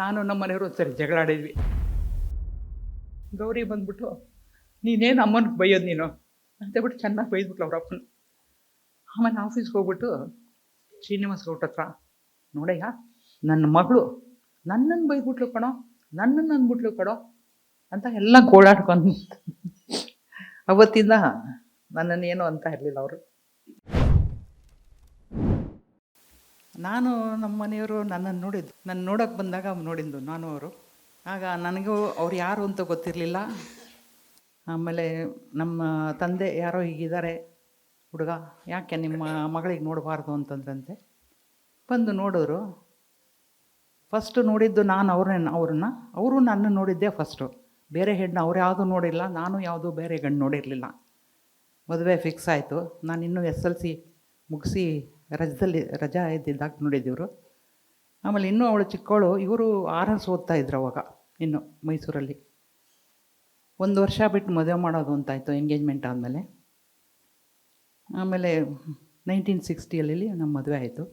ನಾನು ನಮ್ಮ ಮನೆಯವರು ಸರಿ ಜಗಳ ಆಡಿದ್ವಿ. ಗೌರಿ ಬಂದ್ಬಿಟ್ಟು, ನೀನೇನು ಅಮ್ಮನ ಬೈಯೋದು ನೀನು? ಅಂತೇಳ್ಬಿಟ್ಟು ಚೆನ್ನಾಗಿ ಬೈದ್ಬಿಟ್ಲು ಅವ್ರ ಅಪ್ಪನ. ಆಮೇಲೆ ಆಫೀಸ್ಗೆ ಹೋಗ್ಬಿಟ್ಟು ಶ್ರೀನಿವಾಸ್ ಗೌಟ್ ಹತ್ರ, ನೋಡಯ್ಯ ನನ್ನ ಮಗಳು ನನ್ನನ್ನು ಬೈದ್ಬಿಟ್ಲು ಕಣೋ ನನ್ನನ್ನು ಅಂದ್ಬಿಟ್ಲು ಕಣೋ ಅಂತ ಎಲ್ಲ ಗೋಳಾಡ್ಕೊಂಡು, ಅವತ್ತಿಂದ ನನ್ನನ್ನೇನು ಅಂತ ಇರಲಿಲ್ಲ ಅವರು. ನಾನು ನಮ್ಮ ಮನೆಯವರು ನನ್ನನ್ನು ನೋಡಿದ್ದು. ನನ್ನ ನೋಡೋಕ್ಕೆ ಬಂದಾಗ ನೋಡಿದ್ದು, ನಾನು ಅವರು. ಆಗ ನನಗೂ ಅವ್ರು ಯಾರು ಅಂತ ಗೊತ್ತಿರಲಿಲ್ಲ. ಆಮೇಲೆ ನಮ್ಮ ತಂದೆ ಯಾರೋ ಹೀಗಿದ್ದಾರೆ, ಹುಡುಗ, ಯಾಕೆ ನಿಮ್ಮ ಮಗಳಿಗೆ ನೋಡಬಾರ್ದು ಅಂತಂದ್ರಂತೆ. ಬಂದು ನೋಡಿದ್ರು ಫಸ್ಟು ನೋಡಿದ್ದು ನಾನು ಅವ್ರನ್ನ ಅವ್ರನ್ನ. ಅವರು ನನ್ನ ನೋಡಿದ್ದೆ ಫಸ್ಟು ಬೇರೆ ಹೆಣ್ಣು ಅವ್ರು ಯಾವುದೂ ನೋಡಿಲ್ಲ, ನಾನು ಯಾವುದೂ ಬೇರೆ ಗಂಡು ನೋಡಿರಲಿಲ್ಲ. ಮದುವೆ ಫಿಕ್ಸ್ ಆಯಿತು. ನಾನು ಇನ್ನೂ ಎಸ್ ಎಲ್ ಸಿ ಮುಗಿಸಿ ರಜದಲ್ಲಿ ರಜಾ ಇದ್ದಿದ್ದಾಗ ನೋಡಿದ್ದೀವರು. ಆಮೇಲೆ ಇನ್ನೂ ಅವಳು ಚಿಕ್ಕವಳು, ಇವರು ಆರನ್ಸ್ ಓದ್ತಾ ಇದ್ರು ಅವಾಗ, ಇನ್ನು ಮೈಸೂರಲ್ಲಿ. ಒಂದು ವರ್ಷ ಬಿಟ್ಟು ಮದುವೆ ಮಾಡೋದು ಅಂತಾಯಿತು ಎಂಗೇಜ್ಮೆಂಟ್ ಆದಮೇಲೆ. ಆಮೇಲೆ ನೈನ್ಟೀನ್ ಸಿಕ್ಸ್ಟಿಯಲ್ಲಿ ನಮ್ಮ ಮದುವೆ ಆಯಿತು.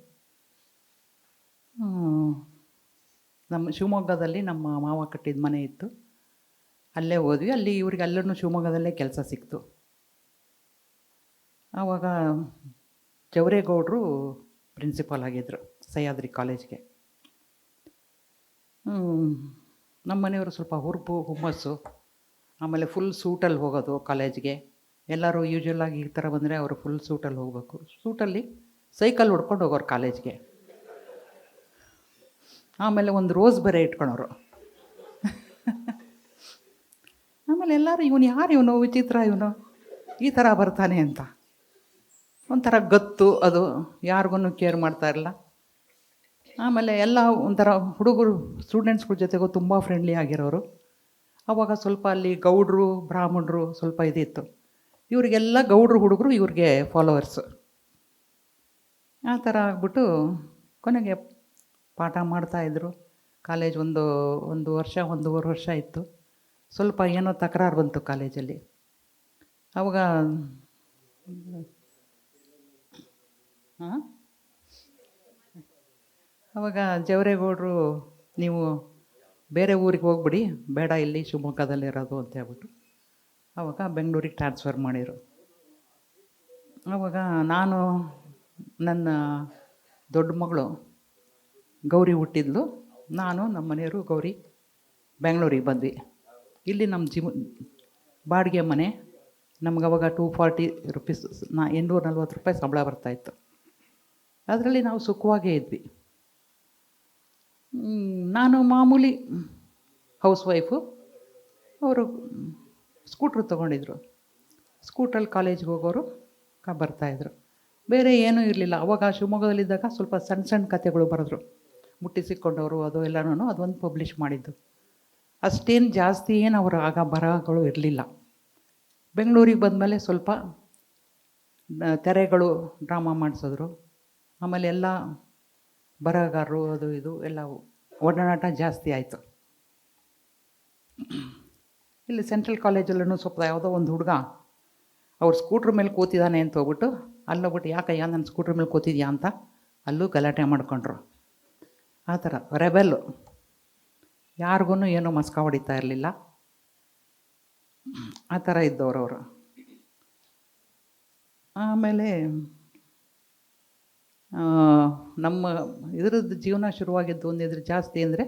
ನಮ್ಮ ಶಿವಮೊಗ್ಗದಲ್ಲಿ ನಮ್ಮ ಮಾವ ಕಟ್ಟಿದ ಮನೆ ಇತ್ತು. ಅಲ್ಲೇ ಹೋದ್ವಿ, ಅಲ್ಲಿ ಇವ್ರಿಗೆ ಅಲ್ಲೂ ಶಿವಮೊಗ್ಗದಲ್ಲೇ ಕೆಲಸ ಸಿಕ್ತು. ಆವಾಗ ಜವರೇಗೌಡರು ಪ್ರಿನ್ಸಿಪಾಲ್ ಆಗಿದ್ದರು ಸಹ್ಯಾದ್ರಿ ಕಾಲೇಜ್ಗೆ ನಮ್ಮ ಮನೆಯವರು ಸ್ವಲ್ಪ ಹುರುಪು ಹುಮ್ಮಸ್ಸು, ಆಮೇಲೆ ಫುಲ್ ಸೂಟಲ್ಲಿ ಹೋಗೋದು ಕಾಲೇಜ್ಗೆ ಎಲ್ಲರೂ ಯೂಶ್ವಲಾಗಿ ಈ ಥರ ಬಂದರೆ ಅವರು ಫುಲ್ ಸೂಟಲ್ಲಿ ಹೋಗಬೇಕು. ಸೂಟಲ್ಲಿ ಸೈಕಲ್ ಹೊಡ್ಕೊಂಡು ಹೋಗೋರು ಕಾಲೇಜ್ಗೆ ಆಮೇಲೆ ಒಂದು ರೋಸ್ ಬೇರೆ ಇಟ್ಕೊಳೋರು. ಆಮೇಲೆ ಎಲ್ಲರೂ, ಇವನು ಯಾರು ಇವನು? ವಿಚಿತ್ರ ಇವನು? ಈ ಥರ ಬರ್ತಾನೆ ಅಂತ. ಒಂಥರ ಗತ್ತು, ಅದು ಯಾರಿಗೂ ಕೇರ್ ಮಾಡ್ತಾ ಇರಲ್ಲ. ಆಮೇಲೆ ಎಲ್ಲ ಒಂಥರ ಹುಡುಗರು ಸ್ಟೂಡೆಂಟ್ಸ್ಗಳ ಜೊತೆಗೂ ತುಂಬ ಫ್ರೆಂಡ್ಲಿ ಆಗಿರೋರು. ಆವಾಗ ಸ್ವಲ್ಪ ಅಲ್ಲಿ ಗೌಡ್ರು, ಬ್ರಾಹ್ಮಣರು ಸ್ವಲ್ಪ ಇದಿತ್ತು. ಇವರಿಗೆಲ್ಲ ಗೌಡ್ರು, ಹುಡುಗರು ಇವ್ರಿಗೆ ಫಾಲೋವರ್ಸು ಆ ಥರ ಆಗ್ಬಿಟ್ಟು ಕೊನೆಗೆ ಪಾಠ ಮಾಡ್ತಾಯಿದ್ರು ಕಾಲೇಜ್ ಒಂದು ಒಂದು ವರ್ಷ, ಒಂದೂವರೆ ವರ್ಷ ಇತ್ತು. ಸ್ವಲ್ಪ ಏನೋ ತಕರಾರು ಬಂತು ಕಾಲೇಜಲ್ಲಿ ಅವಾಗ ಹಾಂ? ಅವಾಗ ಜವರೇಗೌಡರು ನೀವು ಬೇರೆ ಊರಿಗೆ ಹೋಗ್ಬಿಡಿ, ಬೇಡ ಇಲ್ಲಿ ಶಿವಮೊಗ್ಗದಲ್ಲಿ ಇರೋದು ಅಂತ ಹೇಳ್ಬಿಟ್ಟು ಆವಾಗ ಬೆಂಗಳೂರಿಗೆ ಟ್ರಾನ್ಸ್ಫರ್ ಮಾಡಿದರು ಆವಾಗ ನಾನು ನನ್ನ ದೊಡ್ಡ ಮಗಳು ಗೌರಿ ಹುಟ್ಟಿದ್ಲು, ನಾನು ನಮ್ಮ ಮನೆಯವರು ಗೌರಿ ಬೆಂಗಳೂರಿಗೆ ಬಂದ್ವಿ. ಇಲ್ಲಿ ನಮ್ಮ ಜಿಮ್ ಬಾಡಿಗೆ ಮನೆ, ನಮ್ಗೆ ಅವಾಗ ಟೂ ಫಾರ್ಟಿ ರುಪೀಸ್ ನಾ ಎಂಟುನೂರ ನಲ್ವತ್ತು ರೂಪಾಯಿ ಸಂಬಳ ಬರ್ತಾಯಿತ್ತು ಅದರಲ್ಲಿ ನಾವು ಸುಖವಾಗೇ ಇದ್ವಿ. ನಾನು ಮಾಮೂಲಿ ಹೌಸ್ ವೈಫು. ಅವರು ಸ್ಕೂಟ್ರ್ ತೊಗೊಂಡಿದ್ರು. ಸ್ಕೂಟ್ರಲ್ಲಿ ಕಾಲೇಜ್ಗೆ ಹೋಗೋರು ಕ ಬರ್ತಾಯಿದ್ರು ಬೇರೆ ಏನೂ ಇರಲಿಲ್ಲ. ಅವಾಗ ಶಿವಮೊಗ್ಗದಲ್ಲಿದ್ದಾಗ ಸ್ವಲ್ಪ ಸಣ್ಣ ಸಣ್ಣ ಕತೆಗಳು ಬರೆದ್ರು. ಮುಟ್ಟಿ ಸಿಕ್ಕೊಂಡವರು ಅದು ಎಲ್ಲನೂ ಅದೊಂದು ಪಬ್ಲಿಷ್ ಮಾಡಿದ್ದು. ಅಷ್ಟೇನು ಜಾಸ್ತಿ ಏನು ಅವರು ಆಗ ಬರಹಗಳು ಇರಲಿಲ್ಲ. ಬೆಂಗಳೂರಿಗೆ ಬಂದಮೇಲೆ ಸ್ವಲ್ಪ ತೆರೆಗಳು ಡ್ರಾಮಾ ಮಾಡಿಸಿದ್ರು. ಆಮೇಲೆ ಎಲ್ಲ ಬರಹಗಾರರು ಅದು ಇದು ಎಲ್ಲ ಒಡನಾಟ ಜಾಸ್ತಿ ಆಯಿತು. ಇಲ್ಲಿ ಸೆಂಟ್ರಲ್ ಕಾಲೇಜಲ್ಲೂ ಸ್ವಲ್ಪ ಯಾವುದೋ ಒಂದು ಹುಡುಗ ಅವ್ರು ಸ್ಕೂಟ್ರ್ ಮೇಲೆ ಕೂತಿದ್ದಾನೆ ಅಂತ ಹೋಗ್ಬಿಟ್ಟು ಅಲ್ಲೋಗ್ಬಿಟ್ಟು ಯಾಕಯ್ಯ ನನ್ನ ಸ್ಕೂಟ್ರ್ ಮೇಲೆ ಕೂತಿದ್ಯಾ? ಅಂತ ಅಲ್ಲೂ ಗಲಾಟೆ ಮಾಡ್ಕೊಂಡ್ರು. ಆ ಥರ ರೆಬೆಲ್ಲು. ಯಾರಿಗೂ ಏನೂ ಮಸ್ಕ ಹೊಡಿತಾ ಇರಲಿಲ್ಲ. ಆ ಥರ ಇದ್ದವ್ರವರು ಆಮೇಲೆ ನಮ್ಮ ಇದರದ್ದು ಜೀವನ ಶುರುವಾಗಿದ್ದು ಒಂದಿದ್ರೆ ಜಾಸ್ತಿ ಅಂದರೆ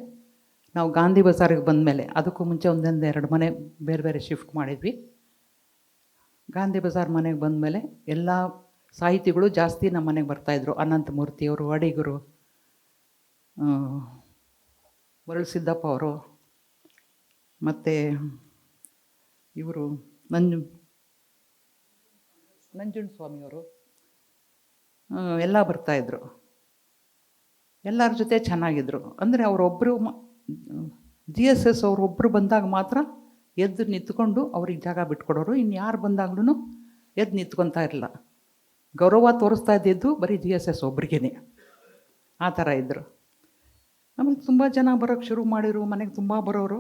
ನಾವು ಗಾಂಧಿ ಬಜಾರಿಗೆ ಬಂದಮೇಲೆ. ಅದಕ್ಕೂ ಮುಂಚೆ ಒಂದೊಂದು ಎರಡು ಮನೆ ಬೇರೆ ಬೇರೆ ಶಿಫ್ಟ್ ಮಾಡಿದ್ವಿ. ಗಾಂಧಿ ಬಜಾರ್ ಮನೆಗೆ ಬಂದ ಮೇಲೆ ಎಲ್ಲ ಸಾಹಿತಿಗಳು ಜಾಸ್ತಿ ನಮ್ಮ ಮನೆಗೆ ಬರ್ತಾಯಿದ್ರು ಅನಂತಮೂರ್ತಿಯವರು ಅಡಿಗರು ಮರಳು ಸಿದ್ದಪ್ಪ ಅವರು, ಮತ್ತು ಇವರು ನಂಜು, ನಂಜುಂಡ ಸ್ವಾಮಿಯವರು ಎಲ್ಲ ಬರ್ತಾಯಿದ್ರು ಎಲ್ಲರ ಜೊತೆ ಚೆನ್ನಾಗಿದ್ದರು ಅಂದರೆ ಅವರೊಬ್ಬರು ಜಿ ಎಸ್ ಎಸ್ ಅವರೊಬ್ಬರು ಬಂದಾಗ ಮಾತ್ರ ಎದ್ದು ನಿಂತ್ಕೊಂಡು ಅವ್ರಿಗೆ ಜಾಗ ಬಿಟ್ಕೊಡೋರು. ಇನ್ನು ಯಾರು ಬಂದಾಗ್ಲೂ ಎದ್ದು ನಿಂತ್ಕೊತಾ ಇರಲಿಲ್ಲ. ಗೌರವ ತೋರಿಸ್ತಾ ಇದ್ದಿದ್ದು ಬರೀ ಜಿ ಎಸ್ ಎಸ್ ಒಬ್ರಿಗೇ ಆ ಥರ ಇದ್ದರು ಆಮೇಲೆ ತುಂಬ ಜನ ಬರೋಕ್ಕೆ ಶುರು ಮಾಡಿರು, ಮನೆಗೆ ತುಂಬ ಬರೋರು.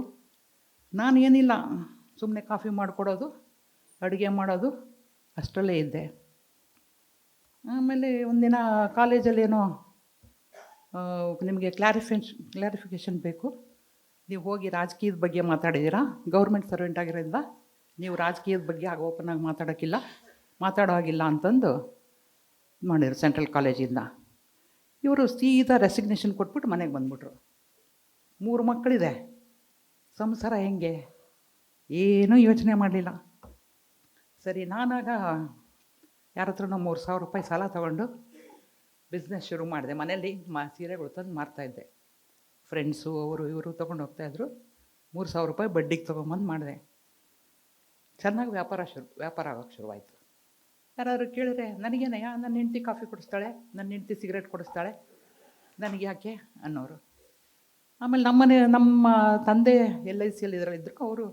ನಾನು ಏನಿಲ್ಲ ಸುಮ್ಮನೆ ಕಾಫಿ ಮಾಡಿಕೊಡೋದು, ಅಡುಗೆ ಮಾಡೋದು, ಅಷ್ಟರಲ್ಲೇ ಇದ್ದೆ. ಆಮೇಲೆ ಒಂದಿನ ಕಾಲೇಜಲ್ಲೇನೋ ನಿಮಗೆ ಕ್ಲಾರಿಫಿಕೇಶನ್ ಕ್ಲಾರಿಫಿಕೇಷನ್ ಬೇಕು. ನೀವು ಹೋಗಿ ರಾಜಕೀಯದ ಬಗ್ಗೆ ಮಾತಾಡಿದ್ದೀರಾ ಗೌರ್ಮೆಂಟ್ ಸರ್ವೆಂಟ್ ಆಗಿರೋದ್ರಿಂದ ನೀವು ರಾಜಕೀಯದ ಬಗ್ಗೆ ಆಗ ಓಪನ್ ಆಗಿ ಮಾತಾಡೋಕ್ಕಿಲ್ಲ ಮಾತಾಡೋ ಹಾಗಿಲ್ಲ ಅಂತಂದು ಮಾಡಿದ್ರು ಸೆಂಟ್ರಲ್ ಕಾಲೇಜಿಂದ ಇವರು ಸೀದಾ ರೆಸಿಗ್ನೇಷನ್ ಕೊಟ್ಬಿಟ್ಟು ಮನೆಗೆ ಬಂದ್ಬಿಟ್ರು. ಮೂರು ಮಕ್ಕಳಿದೆ ಸಂಸಾರ ಹೆಂಗೆ? ಏನೂ ಯೋಚನೆ ಮಾಡಲಿಲ್ಲ. ಸರಿ, ನಾನಾಗ ಯಾರ ಹತ್ರನೋ ಮೂರು ಸಾವಿರ ರೂಪಾಯಿ ಸಾಲ ತಗೊಂಡು ಬಿಸ್ನೆಸ್ ಶುರು ಮಾಡಿದೆ. ಮನೆಯಲ್ಲಿ ಮಾ, ಸೀರೆಗಳು ತಂದು ಮಾರ್ತಾಯಿದ್ದೆ ಫ್ರೆಂಡ್ಸು ಅವರು ಇವರು ತೊಗೊಂಡು ಹೋಗ್ತಾಯಿದ್ರು ಮೂರು ಸಾವಿರ ರೂಪಾಯಿ ಬಡ್ಡಿಗೆ ತೊಗೊಂಬಂದು ಮಾಡಿದೆ. ಚೆನ್ನಾಗಿ ವ್ಯಾಪಾರ ಶುರು, ವ್ಯಾಪಾರ ಆಗೋಕ್ಕೆ ಶುರುವಾಯಿತು. ಯಾರಾದರೂ ಕೇಳಿದ್ರೆ, ನನಗೇನಯ್ಯ? ನನ್ನ ಹೆಂಡ್ತಿ ಕಾಫಿ ಕೊಡಿಸ್ತಾಳೆ, ನನ್ನ ಹೆಂಡ್ತಿ ಸಿಗರೇಟ್ ಕೊಡಿಸ್ತಾಳೆ, ನನಗೆ ಯಾಕೆ? ಅನ್ನೋರು. ಆಮೇಲೆ ನಮ್ಮನೆ ನಮ್ಮ ತಂದೆ ಎಲ್ ಐ ಸಿಯಲ್ಲಿ ಇದರಲ್ಲಿ ಇದ್ರು ಅವರು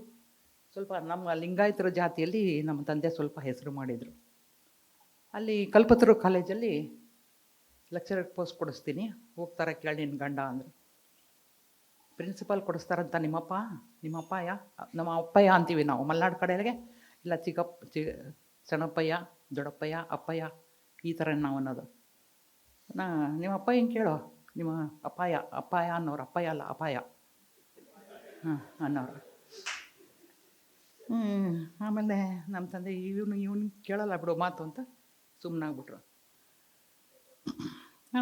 ಸ್ವಲ್ಪ ನಮ್ಮ ಲಿಂಗಾಯತರ ಜಾತಿಯಲ್ಲಿ ನಮ್ಮ ತಂದೆ ಸ್ವಲ್ಪ ಹೆಸರು ಮಾಡಿದರು. ಅಲ್ಲಿ ಕಲ್ಪತರು ಕಾಲೇಜಲ್ಲಿ ಲೆಕ್ಚರರ್ ಪೋಸ್ಟ್ ಕೊಡಿಸ್ತೀನಿ. ಹೋಗ್ತಾರೆ ಕೇಳಿ ನಿನ್ನ ಗಂಡ ಅಂದರು. ಪ್ರಿನ್ಸಿಪಾಲ್ ಕೊಡಿಸ್ತಾರಂತ ನಿಮ್ಮಪ್ಪ? ನಿಮ್ಮಪ್ಪ ಯಾ ನಮ್ಮ ಅಪ್ಪಯ್ಯ ಅಂತೀವಿ ನಾವು. ಮಲೆನಾಡು ಕಡೆಗೆ ಇಲ್ಲ ಚಿಕ್ಕಪ್ಪ ಚಿ, ಸಣ್ಣಪ್ಪಯ್ಯ, ದೊಡ್ಡಪ್ಪಯ್ಯ, ಅಪ್ಪಯ್ಯ, ಈ ಥರ ನಾವು ಅನ್ನೋದು. ನಾ ನಿಮ್ಮ ಅಪ್ಪ ಹಿಂಗೆ ಕೇಳೋ? ನಿಮ್ಮ ಅಪಾಯ ಅಪಾಯ ಅನ್ನೋರು ಅಪಾಯ ಅಲ್ಲ ಅಪಾಯ ಹಾಂ, ಅನ್ನೋರು. ಹ್ಞೂ ಆಮೇಲೆ ನಮ್ಮ ತಂದೆ, ಇವನು ಇವನು ಕೇಳಲ್ಲ ಬಿಡು ಮಾತು ಅಂತ. ಸುಮ್ಮನಾಗ್ಬಿಟ್ರು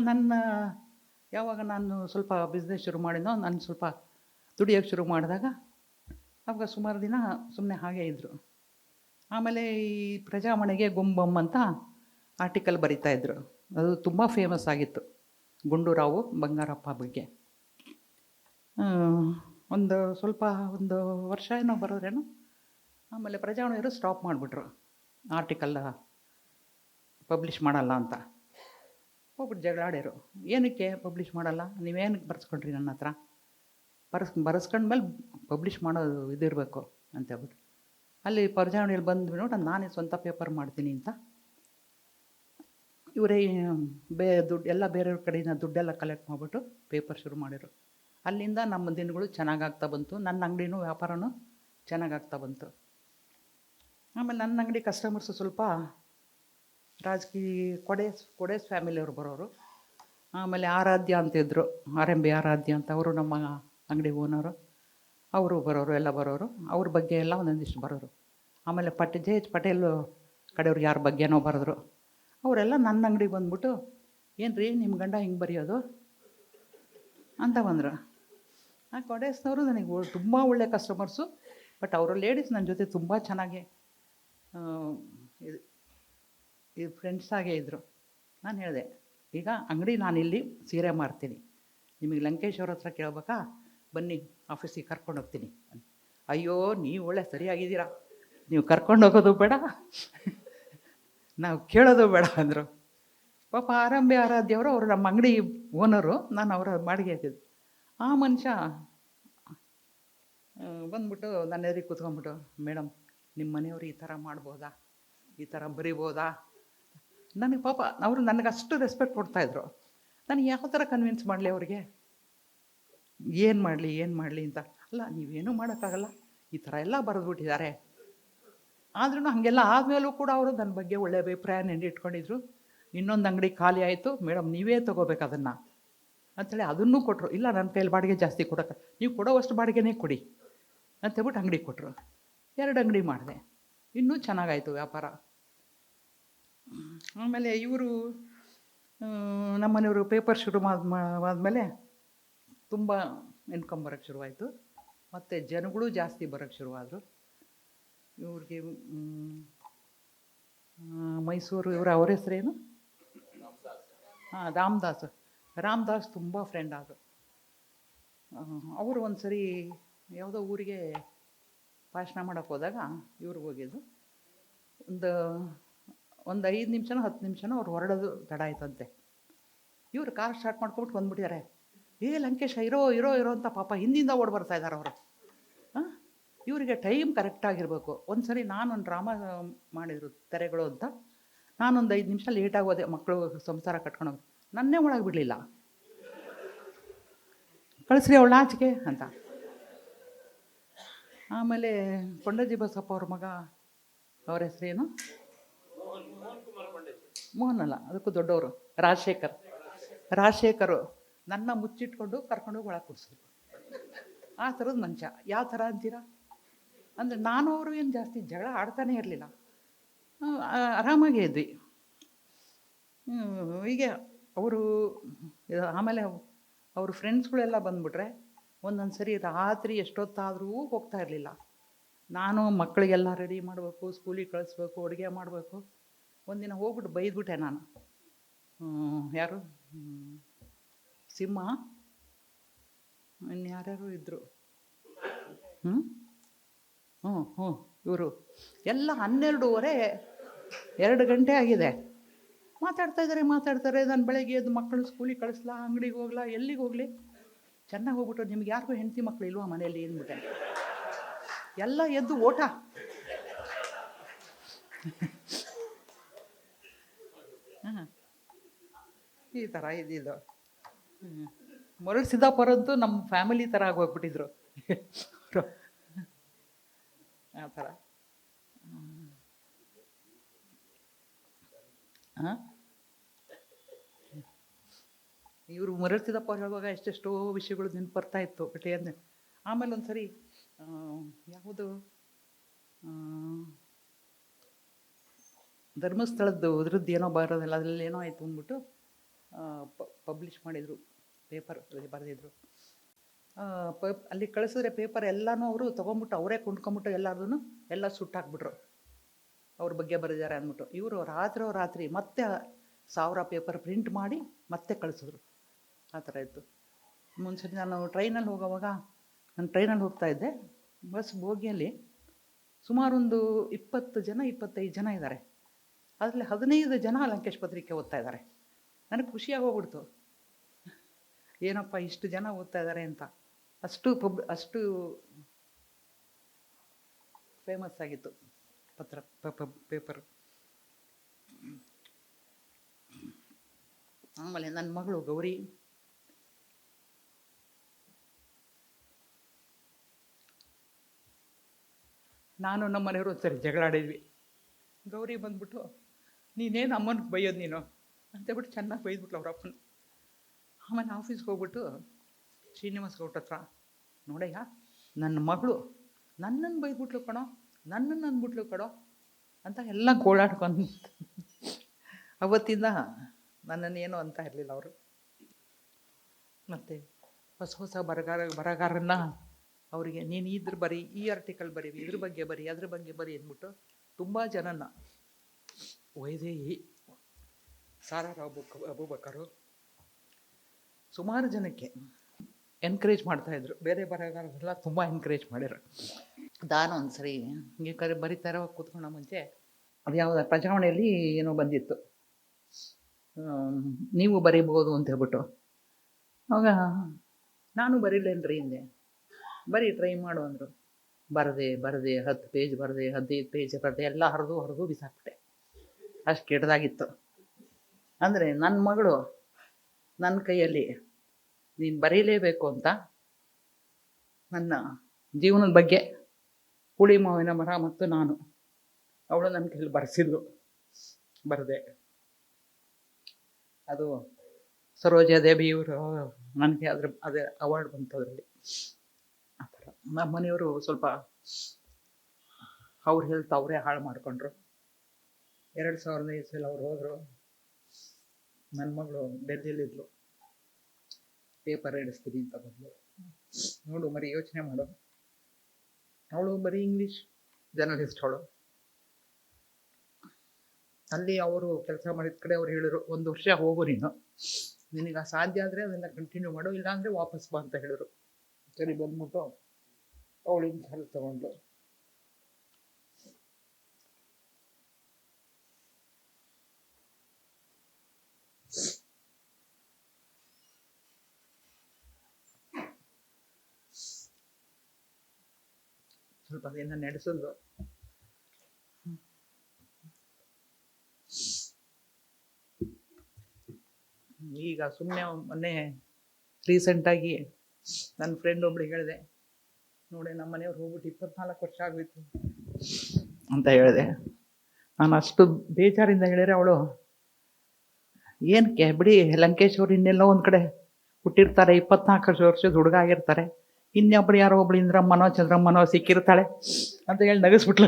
ನನ್ನ, ಯಾವಾಗ ನಾನು ಸ್ವಲ್ಪ ಬಿಸ್ನೆಸ್ ಶುರು ಮಾಡಿದ್ನೋ ನಾನು ಸ್ವಲ್ಪ ದುಡಿಯೋಕ್ಕೆ ಶುರು ಮಾಡಿದಾಗ ಅವಾಗ ಸುಮಾರು ದಿನ ಸುಮ್ಮನೆ ಹಾಗೇ ಇದ್ದರು ಆಮೇಲೆ ಈ ಪ್ರಜಾಮಣೆಗೆ ಗುಂಬಮ್ ಅಂತ ಆರ್ಟಿಕಲ್ ಬರಿತಾಯಿದ್ರು ಅದು ತುಂಬ ಫೇಮಸ್ ಆಗಿತ್ತು, ಗುಂಡೂರಾವು ಬಂಗಾರಪ್ಪ ಬಗ್ಗೆ. ಒಂದು ಸ್ವಲ್ಪ ಒಂದು ವರ್ಷ ಏನೋ ಬರೋದ್ರೇನು, ಆಮೇಲೆ ಪ್ರಜಾವಾಣಿಯವರು ಸ್ಟಾಪ್ ಮಾಡಿಬಿಟ್ರು ಆರ್ಟಿಕಲ್ ಪಬ್ಲಿಷ್ ಮಾಡಲ್ಲ ಅಂತ. ಹೋಗ್ಬಿಟ್ಟು ಜಗಳ ಆಡ್ಯಾರು ಏನಕ್ಕೆ ಪಬ್ಲಿಷ್ ಮಾಡಲ್ಲ? ನೀವೇನಕ್ಕೆ ಬರ್ಸ್ಕೊಂಡ್ರಿ ನನ್ನ ಹತ್ರ? ಬರ್ಸ್ ಬರ್ಸ್ಕೊಂಡ್ಮೇಲೆ ಪಬ್ಲಿಷ್ ಮಾಡೋದು ಇದಿರಬೇಕು ಅಂತ ಹೇಳ್ಬಿಟ್ಟು. ಅಲ್ಲಿ ಪರ್ಜಾವಣೆಯಲ್ಲಿ ಬಂದು ನೋಡ, ನಾನೇ ಸ್ವಂತ ಪೇಪರ್ ಮಾಡ್ತೀನಿ ಅಂತ. ಇವರೇ, ಬೇ ದುಡ್ಡು ಎಲ್ಲ ಬೇರೆಯವ್ರ ಕಡೆಯಿಂದ ದುಡ್ಡೆಲ್ಲ ಕಲೆಕ್ಟ್ ಮಾಡಿಬಿಟ್ಟು ಪೇಪರ್ ಶುರು ಮಾಡಿದ್ರು. ಅಲ್ಲಿಂದ ನಮ್ಮ ದಿನಗಳು ಚೆನ್ನಾಗಾಗ್ತಾ ಬಂತು. ನನ್ನ ಅಂಗಡಿನೂ ವ್ಯಾಪಾರನೂ ಚೆನ್ನಾಗಾಗ್ತಾ ಬಂತು. ಆಮೇಲೆ ನನ್ನ ಅಂಗಡಿ ಕಸ್ಟಮರ್ಸು ಸ್ವಲ್ಪ ರಾಜಕೀಯ ಕೊಡೇಸ್ ಕೊಡೇಸ್ ಫ್ಯಾಮಿಲಿಯವರು ಬರೋರು. ಆಮೇಲೆ ಆರಾಧ್ಯ ಅಂತಿದ್ರು ಆರ್ ಎಂ ಬಿ ಆರಾಧ್ಯ ಅಂತ ಅವರು ನಮ್ಮ ಅಂಗಡಿ ಓನರು ಅವರು ಬರೋರು, ಎಲ್ಲ ಬರೋರು. ಅವ್ರ ಬಗ್ಗೆ ಎಲ್ಲ ಒಂದೊಂದಿಷ್ಟು ಬರೋರು. ಆಮೇಲೆ ಪಟ್, ಜೆ ಎಚ್ ಪಟೇಲ್ ಕಡೆಯವ್ರು ಯಾರ ಬಗ್ಗೆನೋ ಬರೆದ್ರು. ಅವರೆಲ್ಲ ನನ್ನ ಅಂಗಡಿಗೆ ಬಂದ್ಬಿಟ್ಟು ಏನು ರೀ ನಿಮ್ಮ ಗಂಡ ಹಿಂಗೆ ಬರೆಯೋದು? ಅಂತ ಬಂದರು. ಆ ಕೊಡೇಸ್ನವರು ನನಗೆ ತುಂಬ ಒಳ್ಳೆ ಕಸ್ಟಮರ್ಸು ಬಟ್ ಅವರು ಲೇಡೀಸ್ ನನ್ನ ಜೊತೆ ತುಂಬ ಚೆನ್ನಾಗಿ ಇದು ಫ್ರೆಂಡ್ಸ್ ಆಗೇ ಇದ್ದರು ನಾನು ಹೇಳಿದೆ, ಈಗ ಅಂಗಡಿ ನಾನಿಲ್ಲಿ ಸೀರೆ ಮಾರ್ತೀನಿ. ನಿಮಗೆ ಲಂಕೇಶ್ ಅವ್ರ ಹತ್ರ ಕೇಳ್ಬೇಕಾ? ಬನ್ನಿ ಆಫೀಸಿಗೆ ಕರ್ಕೊಂಡು ಹೋಗ್ತೀನಿ. ಅಯ್ಯೋ, ನೀವು ಒಳ್ಳೆ ಸರಿಯಾಗಿದ್ದೀರಾ? ನೀವು ಕರ್ಕೊಂಡು ಹೋಗೋದು ಬೇಡ. ನಾವು ಕೇಳೋದು ಬೇಡ, ಅಂದರು. ಪಾಪ ಆರಂಭಿ ಆರಾಧ್ಯವರು ಅವರು ನಮ್ಮ ಅಂಗಡಿ ಓನರು, ನಾನು ಅವರ ಬಾಡಿಗೆ ಹಾಕಿದ್ದು ಆ ಮನುಷ್ಯ ಬಂದ್ಬಿಟ್ಟು ನನ್ನ ಎದುರಿಗೆ ಕೂತ್ಕೊಂಡ್ಬಿಟ್ಟು ಮೇಡಮ್ ನಿಮ್ಮ ಮನೆಯವರು ಈ ಥರ ಮಾಡ್ಬೋದಾ? ಈ ಥರ ಬರಿಬೋದಾ? ನನಗೆ ಪಾಪ ಅವರು ನನಗೆ ಅಷ್ಟು ರೆಸ್ಪೆಕ್ಟ್ ಕೊಡ್ತಾಯಿದ್ರು ನಾನು ಯಾವ ಥರ ಕನ್ವಿನ್ಸ್ ಮಾಡಲಿ ಅವ್ರಿಗೆ? ಏನು ಮಾಡಲಿ ಏನು ಮಾಡಲಿ ಅಂತ. ಅಲ್ಲ, ನೀವೇನೂ ಮಾಡೋಕ್ಕಾಗಲ್ಲ. ಈ ಥರ ಎಲ್ಲ ಬರೆದ್ಬಿಟ್ಟಿದ್ದಾರೆ. ಆದ್ರೂ ಹಾಗೆಲ್ಲ ಆದಮೇಲೂ ಕೂಡ ಅವರು ನನ್ನ ಬಗ್ಗೆ ಒಳ್ಳೆ ಅಭಿಪ್ರಾಯ ಇಟ್ಕೊಂಡಿದ್ರು ಇನ್ನೊಂದು ಅಂಗಡಿ ಖಾಲಿ ಆಯಿತು. ಮೇಡಮ್ ನೀವೇ ತೊಗೋಬೇಕು ಅದನ್ನು. ಅಂಥೇಳಿ ಅದನ್ನೂ ಕೊಟ್ಟರು ಇಲ್ಲ ನನ್ನ ಕೈಯಲ್ಲಿ ಬಾಡಿಗೆ ಜಾಸ್ತಿ ಕೊಡೋಕೆ ನೀವು ಕೊಡೋವಷ್ಟು ಬಾಡಿಗೆನೇ ಕೊಡಿ. ಅಂತೇಳ್ಬಿಟ್ಟು ಅಂಗಡಿ ಕೊಟ್ಟರು ಎರಡು ಅಂಗಡಿ ಮಾಡಿದೆ. ಇನ್ನೂ ಚೆನ್ನಾಗಾಯಿತು ವ್ಯಾಪಾರ. ಆಮೇಲೆ ಇವರು ನಮ್ಮನೆಯವರು ಪೇಪರ್ ಶುರು ಆದಮೇಲೆ ತುಂಬ ಇನ್ಕಮ್ ಬರೋಕ್ಕೆ ಶುರುವಾಯಿತು. ಮತ್ತು ಜನಗಳು ಜಾಸ್ತಿ ಬರೋಕ್ಕೆ ಶುರುವಾದರು. ಇವ್ರಿಗೆ ಮೈಸೂರು, ಇವರ ಅವ್ರ ಹೆಸರೇನು? ಹಾಂ, ರಾಮದಾಸ್. ರಾಮದಾಸ್ ತುಂಬ ಫ್ರೆಂಡ್ ಆದರು. ಅವರು ಒಂದು ಸರಿ ಯಾವುದೋ ಊರಿಗೆ ಭಾಷಣ ಮಾಡೋಕ್ಕೆ ಹೋದಾಗ ಇವ್ರಿಗೆ ಹೋಗಿದ್ದು ಒಂದು ಒಂದು ಐದು ನಿಮಿಷನೋ ಹತ್ತು ನಿಮಿಷನೋ ಅವ್ರು ಹೊರಡೋದು ತಡ ಆಯ್ತಂತೆ. ಇವರು ಕಾರ್ ಸ್ಟಾರ್ಟ್ ಮಾಡ್ಕೊಬಿಟ್ಟು ಬಂದ್ಬಿಟ್ಟಿದ್ದಾರೆ ಏ ಲಂಕೇಶ, ಇರೋ ಇರೋ ಇರೋ ಅಂತ ಪಾಪ ಹಿಂದಿಂದ ಓಡ್ ಬರ್ತಾ ಇದ್ದಾರೆ ಅವರು. ಹಾಂ? ಇವರಿಗೆ ಟೈಮ್ ಕರೆಕ್ಟಾಗಿರಬೇಕು ಒಂದು ಸರಿ ನಾನೊಂದು ಡ್ರಾಮಾ ಮಾಡಿದರು ತೆರೆಗಳು ಅಂತ. ನಾನೊಂದು ಐದು ನಿಮಿಷ ಲೇಟಾಗಿ ಹೋದೆ ಮಕ್ಕಳು ಸಂಸಾರ ಕಟ್ಕೊಂಡು ನನ್ನೇ ಒಳಗೆ ಬಿಡಲಿಲ್ಲ. ಕಳಿಸ್ರಿ ಅವಳು ಆಚೆಗೆ ಅಂತ. ಆಮೇಲೆ ಪಂಡಜಿ ಬಸಪ್ಪ ಅವ್ರ ಮಗ, ಅವ್ರ ಹೆಸರೇನು? ಮೋಹನ್ ಅಲ್ಲ ಅದಕ್ಕೂ ದೊಡ್ಡವರು, ರಾಜಶೇಖರ್. ರಾಜಶೇಖರು ನನ್ನ ಮುಚ್ಚಿಟ್ಕೊಂಡು ಕರ್ಕೊಂಡು ಒಳಗೆ ಕೊಡಿಸಿದ್ರು ಆ ಥರದ ಮನುಷ್ಯ ಯಾವ ಥರ ಅಂತೀರಾ? ಅಂದರೆ ನಾನು ಅವರು ಏನು ಜಾಸ್ತಿ ಜಗಳ ಆಡ್ತಾನೆ ಇರಲಿಲ್ಲ. ಆರಾಮಾಗೇ ಇದ್ವಿ. ಹೀಗೆ ಅವರು ಆಮೇಲೆ ಅವ್ರ ಫ್ರೆಂಡ್ಸ್ಗಳೆಲ್ಲ ಬಂದುಬಿಟ್ರೆ ಒಂದೊಂದು ಸರಿ ರಾತ್ರಿ ಎಷ್ಟೊತ್ತಾದರೂ ಹೋಗ್ತಾ ಇರಲಿಲ್ಲ. ನಾನು ಮಕ್ಕಳಿಗೆಲ್ಲ ರೆಡಿ ಮಾಡಬೇಕು ಸ್ಕೂಲಿಗೆ ಕಳಿಸ್ಬೇಕು, ಅಡುಗೆ ಮಾಡಬೇಕು. ಒಂದಿನ ಹೋಗ್ಬಿಟ್ಟು ಬೈದ್ಬಿಟ್ಟೆ ನಾನು. ಯಾರು? ಸಿಂಹ? ಇನ್ಯಾರ್ಯಾರು ಇದ್ದರು ಹ್ಞೂ ಹ್ಞೂ ಹ್ಞೂ ಇವರು. ಎಲ್ಲ ಹನ್ನೆರಡೂವರೆ, ಎರಡು ಗಂಟೆ ಆಗಿದೆ. ಮಾತಾಡ್ತಾ ಇದ್ದಾರೆ ಮಾತಾಡ್ತಾರೆ ನಾನು ಬೆಳಗ್ಗೆ ಎದ್ದು ಮಕ್ಕಳು ಸ್ಕೂಲಿಗೆ ಕಳಿಸ್ಲಾ, ಅಂಗಡಿಗೆ ಹೋಗ್ಲಾ, ಎಲ್ಲಿಗೆ ಹೋಗಲಿ? ಚೆನ್ನಾಗಿ ಹೋಗ್ಬಿಟ್ಟು ನಿಮ್ಗೆ ಯಾರಿಗೂ ಹೆಂಡತಿ ಮಕ್ಕಳು ಇಲ್ವಾ ಮನೆಯಲ್ಲಿ ಅಂದ್ಬಿಟ್ಟೆ. ಎಲ್ಲ ಎದ್ದು ಓಟ ಹಾಂ ಈ ಥರ ಇದ್ದಿದ್ದು ಮರಳು ಸಿದ್ದಾಪುರ ಅಂತೂ ನಮ್ಮ ಫ್ಯಾಮಿಲಿ ಥರ ಆಗೋಗ್ಬಿಟ್ಟಿದ್ರು. ಆ ಥರ ಹಾಂ ಇವರು ಮರಳು ಸಿದ್ದಪ್ಪ ಅವ್ರು ಹೇಳುವಾಗ ಎಷ್ಟೆಷ್ಟೋ ವಿಷಯಗಳು ನೆನಪು ಬರ್ತಾ ಇತ್ತು, ಬಟ್ಟೆ ಅಂದರೆ. ಆಮೇಲೆ ಒಂದು ಸರಿ ಯಾವುದು ಧರ್ಮಸ್ಥಳದ್ದು ಅದ್ರದ್ದು ಏನೋ ಬರೋದಿಲ್ಲ, ಅದರಲ್ಲಿ ಏನೋ ಆಯಿತು ಅಂದ್ಬಿಟ್ಟು ಪಬ್ಲಿಷ್ ಮಾಡಿದರು ಪೇಪರ್ ಬರೆದಿದ್ರು. ಪ, ಅಲ್ಲಿ ಕಳಿಸಿದ್ರೆ ಪೇಪರ್ ಎಲ್ಲನೂ ಅವರು ತೊಗೊಂಬಿಟ್ಟು ಅವರೇ ಕೊಂಡ್ಕೊಂಬಿಟ್ಟು ಎಲ್ಲಾದ್ರೂ ಎಲ್ಲ ಸುಟ್ಟಾಕ್ಬಿಟ್ರು ಅವ್ರ ಬಗ್ಗೆ ಬರೆದಿದ್ದಾರೆ ಅಂದ್ಬಿಟ್ಟು. ಇವರು ರಾತ್ರಿ ರಾತ್ರಿ ಮತ್ತೆ ಸಾವಿರ ಪೇಪರ್ ಪ್ರಿಂಟ್ ಮಾಡಿ ಮತ್ತೆ ಕಳಿಸಿದ್ರು. ಆ ಥರ ಇತ್ತು. ಮುಂಚೆ ನಾನು ಟ್ರೈನಲ್ಲಿ ಹೋಗೋವಾಗ ನಾನು ಟ್ರೈನಲ್ಲಿ ಹೋಗ್ತಾ ಇದ್ದೆ. ಬಸ್ ಬೋಗಿಯಲ್ಲಿ ಸುಮಾರೊಂದು ಇಪ್ಪತ್ತು ಜನ, ಇಪ್ಪತ್ತೈದು ಜನ ಇದ್ದಾರೆ. ಅದರಲ್ಲಿ ಹದಿನೈದು ಜನ ಲಂಕೇಶ್ ಪತ್ರಿಕೆ ಓದ್ತಾ ಇದ್ದಾರೆ. ನನಗೆ ಖುಷಿಯಾಗಿ ಹೋಗ್ಬಿಡ್ತು. ಏನಪ್ಪ ಇಷ್ಟು ಜನ ಓದ್ತಾ ಇದ್ದಾರೆ ಅಂತ. ಅಷ್ಟು ಪಬ್, ಅಷ್ಟು ಫೇಮಸ್ ಆಗಿತ್ತು ಪತ್ರ ಪೇಪರ್ ಆಮೇಲೆ ನನ್ನ ಮಗಳು ಗೌರಿ. ನಾನು ನಮ್ಮ ಮನೆಯವರು ಒಂದ್ಸರಿ ಜಗಳ ಆಡಿದ್ವಿ. ಗೌರಿ ಬಂದ್ಬಿಟ್ಟು, ನೀನೇನು ಅಮ್ಮನಿಗೆ ಬೈಯೋದು ನೀನು? ಅಂತೇಳ್ಬಿಟ್ಟು ಚೆನ್ನಾಗಿ ಬೈದ್ಬಿಟ್ಲು ಅವ್ರ ಅಪ್ಪನ. ಆಮೇಲೆ ಆಫೀಸ್ಗೆ ಹೋಗ್ಬಿಟ್ಟು ಶ್ರೀನಿವಾಸ್ ಗೌಟ್ ಹತ್ರ, ನೋಡಯ್ಯ, ನನ್ನ ಮಗಳು ನನ್ನನ್ನು ಬೈದ್ಬಿಟ್ಲು ಕಣೋ ನನ್ನನ್ನು ಅಂದ್ಬಿಟ್ಲು ಕಣೋ ಅಂತ ಎಲ್ಲ ಗೋಳಾಡ್ಕೊಂಡು ಅವತ್ತಿಂದ ನನ್ನನ್ನು ಏನು ಅಂತ ಇರಲಿಲ್ಲ ಅವರು. ಮತ್ತು ಹೊಸ ಹೊಸ ಬರಗಾರ, ಬರಗಾರನ್ನ ಅವರಿಗೆ, ನೀನು ಇದ್ರ ಬರಿ ಈ ಆರ್ಟಿಕಲ್ ಬರೀ, ಇದ್ರ ಬಗ್ಗೆ ಬರೀ, ಅದ್ರ ಬಗ್ಗೆ ಬರೀ ಅಂದ್ಬಿಟ್ಟು ತುಂಬ ಜನನ ವೈದೇಹಿ ಸಾರಾರಾವ್ ಬುಕ್ ಅಬೂಬಕರು ಸುಮಾರು ಜನಕ್ಕೆ ಎನ್ಕರೇಜ್ ಮಾಡ್ತಾಯಿದ್ರು ಬೇರೆ ಬರಗಾರರೆಲ್ಲ ತುಂಬ ಎನ್ಕರೇಜ್ ಮಾಡಿದ್ರು. ದಾನ ಒಂದು ಸರಿ ಹಿಂಗೆ ಕರೆ ಬರೀತಾರೋ ಕೂತ್ಕೊಂಡ ಮುಂಚೆ ಅದು ಯಾವುದ ಪ್ರಜಾವಣೆಯಲ್ಲಿ ಏನೋ ಬಂದಿತ್ತು. ನೀವು ಬರೀಬಹುದು ಅಂತ ಹೇಳ್ಬಿಟ್ಟು. ಅವಾಗ ನಾನು ಬರೀಲೇನ್ರಿ ಹಿಂದೆ ಬರೀ ಟ್ರೈ ಮಾಡು ಅಂದರು. ಬರದೆ ಬರದೆ, ಹತ್ತು ಪೇಜ್ ಬರದೆ, ಹದಿನೈದು ಪೇಜ್ ಬರದೆ, ಎಲ್ಲ ಹರಿದು ಹರಿದು ಬಿಸಾಕ್ಬಿಟ್ಟೆ. ಅಷ್ಟು ಕೆಟ್ಟದಾಗಿತ್ತು. ಅಂದರೆ ನನ್ನ ಮಗಳು ನನ್ನ ಕೈಯಲ್ಲಿ ನೀನು ಬರೀಲೇಬೇಕು ಅಂತ ನನ್ನ ಜೀವನದ ಬಗ್ಗೆ ಹುಳಿ ಮಾವಿನ ಮರ ಮತ್ತು ನಾನು, ಅವಳು ನನ್ನ ಕೈಯಲ್ಲಿ ಬರೆಸಿದ್ಲು ಬರದೆ. ಅದು ಸರೋಜಾ ದೇವಿ ಇವರು ನನಗೆ ಅದ್ರ, ಅದೇ ಅವಾರ್ಡ್ ಬಂತು ಅದರಲ್ಲಿ ಆ ಥರ. ನಮ್ಮ ಮನೆಯವರು ಸ್ವಲ್ಪ ಅವ್ರ ಹೆಲ್ತ್ ಅವರೇ ಹಾಳು ಮಾಡಿಕೊಂಡ್ರು. ಎರಡು ಸಾವಿರದ ಇಸಲ್ಲಿ ಅವ್ರು ಹೋದರು. ನನ್ನ ಮಗಳು ಡೆಲ್ಲಿಯಲ್ಲಿದ್ಲು ಪೇಪರ್ ಹಿಡಿಸ್ತೀನಿ ಅಂತ ಬಂದ್ಲು. ನೋಡು, ಮರಿ ಯೋಚನೆ ಮಾಡು. ಅವಳು ಬರೀ ಇಂಗ್ಲಿಷ್ ಜರ್ನಲಿಸ್ಟ್ ಅವಳು. ಅಲ್ಲಿ ಅವರು ಕೆಲಸ ಮಾಡಿದ ಕಡೆ ಅವ್ರು ಹೇಳಿದ್ರು, ಒಂದು ವರ್ಷ ಹೋಗು ನೀನು. ನಿನಗೆ ಸಾಧ್ಯ ಆದರೆ ಅದನ್ನ ಕಂಟಿನ್ಯೂ ಮಾಡು, ಇಲ್ಲಾಂದರೆ ವಾಪಸ್ ಬಾ ಅಂತ ಹೇಳಿದ್ರು. ಸರಿ ಬಂದ್ಬಿಟ್ಟು ಅವಳಿಂದ ಸಾಲ ತಗೊಂಡ್ಲು ದಿನ ನಡೆಸಿದ್ಲು ಈಗ ಸುಮ್ಮನೆ ಮೊನ್ನೆ ರೀಸೆಂಟಾಗಿ ನನ್ನ ಫ್ರೆಂಡ್ ಒಬ್ಳಿಗೆ ಹೇಳಿದೆ, ನೋಡಿ ನಮ್ಮ ಮನೆಯವ್ರು ಹೋಗ್ಬಿಟ್ಟು ಇಪ್ಪತ್ನಾಲ್ಕು ವರ್ಷ ಆಗೋಯ್ತು. ಅಂತ ಹೇಳಿದೆ. ನಾನು ಅಷ್ಟು ಬೇಜಾರಿಂದ ಹೇಳಿದ್ರೆ ಅವಳು ಏನಕ್ಕೆ ಬಿಡಿ ಲಂಕೇಶ್ ಅವ್ರು ಇನ್ನೆಲ್ಲೋ ಒಂದು ಕಡೆ ಹುಟ್ಟಿರ್ತಾರೆ, ಇಪ್ಪತ್ನಾಲ್ಕು ವರ್ಷದ ಹುಡುಗ ಆಗಿರ್ತಾರೆ. ಇನ್ನೊಬ್ರು ಯಾರೋ ಒಬ್ಳು ಇಂದ್ರಮ್ಮನೋ ಚಂದ್ರಮ್ಮನೋ ಸಿಕ್ಕಿರ್ತಾಳೆ ಅಂತ ಹೇಳಿ ನಗಿಸ್ಬಿಟ್ಲು.